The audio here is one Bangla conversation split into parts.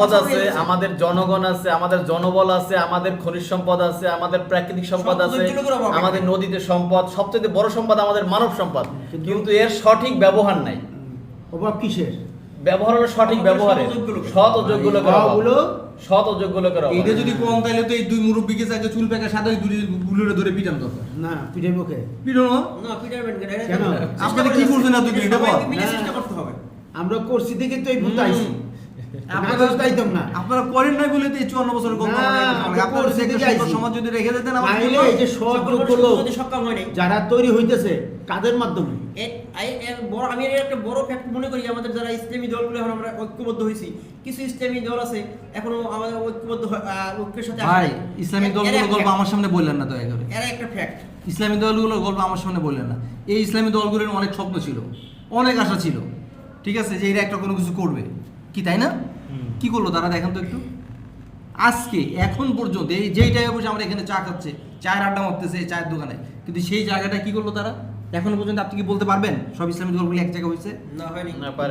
সম্পদ আছে আমাদের জনগণ আছে আমাদের জনবল আছে আমাদের খনিজ সম্পদ আছে আমাদের প্রাকৃতিক সম্পদ আছে। আমাদের নদীতে সম্পদ সবচেয়ে বড় সম্পদ আমাদের মানব সম্পদ। কিন্তু এর সঠিক ব্যবহার নাই। অভাব কিসের? ব্যবহার হলো সঠিক ব্যবহারে সৎ ও যোগ্য লোকের। সৎ ও যোগ্য লোকের অভাব। এইটা যদি কম তাহলে তো এই দুই মুরব্বীকে যাকে চুল পেকা সাদা ওই দুই গুলোরে ধরে পিটান দরকার। না পিঠের মুখে পিটো না না পিটারম্যান কেন? এটা- আপনারা কি। করছেন না এটা এটা করতে হবে। আমরা করছি দেখে তো এই ভূত আইছি। আপনারা করেন নাই বলে তো চুয়ান্ন বছরের। সমাজ যদি রেখে দিতেন এই যে সক্ষম হয় যারা তৈরি হইতেছে কাদের মাধ্যমে? বড় আমি একটা বড় ফ্যাক্ট মনে করি আমাদের যারা ইসলামী দলগুলো এখন আমরা ঐক্যবদ্ধ হয়েছি কিছু ইসলামী দল আছে এখনও আমাদের ঐক্যবদ্ধ ঐক্যের সাথে ভাই দলগুলোর একটা গল্প আমার সামনে বললেন না দয়া করে। এরা একটা ফ্যাক্ট ইসলামী দলগুলোর গল্প আমার সামনে বললেন না। এই ইসলামী দলগুলোর অনেক স্বপ্ন ছিল অনেক আশা ছিল ঠিক আছে যে এরা একটা কোনো কিছু করবে। কি তাই না? কি করল তারা দেখেন তো একটু। আজকে এখন পর্যন্ত এই যেই টাইমে বসে আমরা এখানে চা খাচ্ছে চায়ের আড্ডা মারতেছে চায়ের দোকানে কিন্তু সেই জায়গাটা কি করল তারা? এখনও পর্যন্ত আপনি কি বলতে পারবেন? সব ইসলামী দলগুলো এক জায়গায় হয়েছে।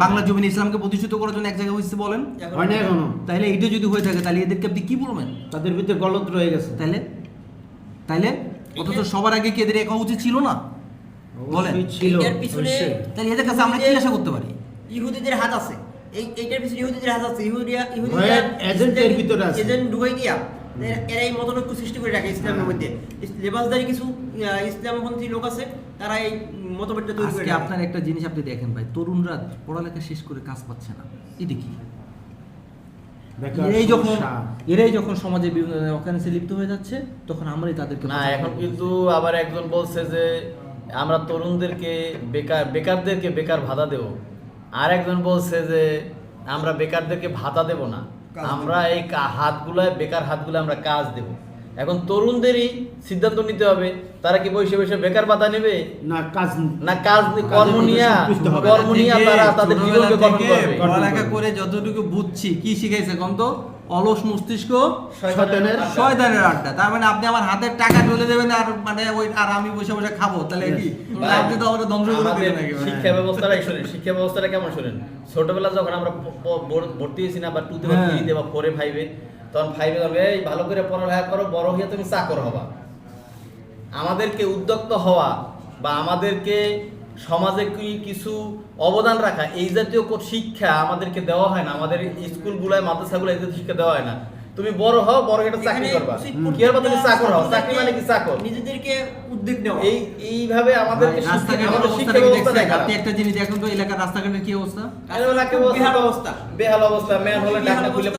বাংলা জমিনে ইসলামকে প্রতিষ্ঠিত করার জন্য এক জায়গায় হয়েছে বলেন? এখনও তাহলে এইটা যদি হয়ে থাকে তাহলে এদেরকে আপনি কি বলবেন? তাদের ভিতরে গলত রয়ে গেছে। তাইলে তাইলে অথচ সবার আগে কি এদের একা উচিত ছিল না? বলেন। ছিল। তাহলে এদের কাছে আমরা কি আশা করতে পারি? ইহুদিদের হাত আছে। এইটার পিছনে ইহুদিদের হাত আছে। এজেন্টের ভিতরে আছে। এজেন্ট দিয়া এরা- এই মতনৈক্য সৃষ্টি করে রাখে ইসলামের হ্যাঁ। মধ্যে। লেবাসদারি কিছু ইসলামপন্থী লোক আছে তারা এই মতভেদটা তৈরি করে আপনার একটা জিনিস আপনি দেখেন ভাই তরুণরা পড়ালেখা শেষ করে কাজ পাচ্ছে না। এটা কি? এরাই যখন এরাই যখন সমাজে বিভিন্ন অকারেন্সে লিপ্ত হয়ে যাচ্ছে তখন আমরাই তাদেরকে না এখন কিন্তু আবার একজন বলছে যে আমরা তরুণদেরকে বেকার বেকারদেরকে বেকার ভাতা দেব। আর একজন বলছে যে আমরা বেকারদেরকে ভাতা দেব না। কাজ আমরা এই হাতগুলায় বেকার হাতগুলো আমরা কাজ দেব। এখন তরুণদেরই সিদ্ধান্ত নিতে হবে তারা কি বসে বসে বেকার ভাতা নেবে? না কাজ না কাজ কর্ম নিয়া কর্ম নিয়া তারা তাদের জীবনকে গঠন করবে। পড়ালেখা করে যতটুকু বুঝছি কি শিখাইছে কম তো? অলস মস্তিষ্ক শয়তানের শয়তানের আড্ডা। তার মানে আপনি আমার হাতের টাকা ঢেলে দেবেন আর মানে ওই আর আমি বসে বসে খাব তাহলে কি? আপনি তো আমাদের ধ্বংস করে দিবেন নাকি? শিক্ষা ব্যবস্থাটাই শোনেন শিক্ষা ব্যবস্থাটা কেমন শোনেন? ছোটবেলা যখন আমরা ভর্তি হয়েছি না বা টুতে বা হ্যাঁ। থ্রিতে বা ফোরে ফাইভে তখন ফাইভে তখন এই ভালো করে পড়ালেখা করো বড় হয়ে তুমি চাকর হবা। আমাদেরকে উদ্যোক্ত হওয়া বা আমাদেরকে সমাজে কি কিছু অবদান রাখা? এই জাতীয় শিক্ষা আমাদেরকে দেওয়া হয় না। আমাদের স্কুলগুলায় মাদ্রাসাগুলো এই জাতীয় শিক্ষা দেওয়া হয় না। তুমি বড় হও বড় হয়ে একটা চাকরি করবা। কি হবা তুমি চাকর হও। চাকরি মানে কি চাকর? নিজেদেরকে উদ্যোগ নেওয়া। এই এইভাবে রাস্তাঘাটের আমাদের শিক্ষা কি ব্যবস্থা? দেখা আপনি একটা জিনিস দেখুন তো এলাকার রাস্তাঘাটের কি অবস্থা? এলাকার বেহাল অবস্থা অবস্থা। বেহাল অবস্থা। মেন হলে ডাক্তার খুলে অবস্থা।